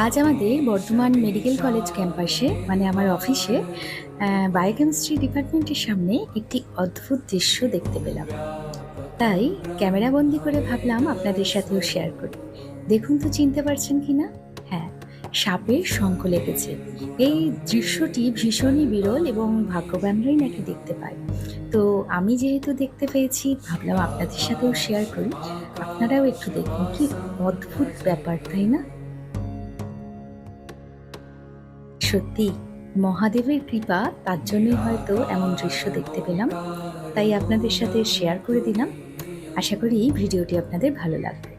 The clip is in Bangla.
আজ আমাদের বর্ধমান মেডিকেল কলেজ ক্যাম্পাসে মানে আমার অফিসে বায়োকেমিস্ট্রি ডিপার্টমেন্টের সামনে একটি অদ্ভুত দৃশ্য দেখতে পেলাম। তাই ক্যামেরা বন্দি করে ভাবলাম আপনাদের সাথেও শেয়ার করি। দেখুন তো চিনতে পারছেন কি না? হ্যাঁ সাপের শঙ্খ লেগেছে। এই দৃশ্যটি ভীষণই বিরল এবং ভাগ্যবানরাই নাকি দেখতে পায়। তো আমি যেহেতু দেখতে পেয়েছি, ভাবলাম আপনাদের সাথেও শেয়ার করি। আপনারাও একটু দেখুন, কি অদ্ভুত ব্যাপার, তাই না? সত্যি, মহাদেবের কৃপা, তার জন্যই হয়তো এমন দৃশ্য দেখতে পেলাম। তাই আপনাদের সাথে শেয়ার করে দিলাম। আশা করি ভিডিওটি আপনাদের ভালো লাগবে।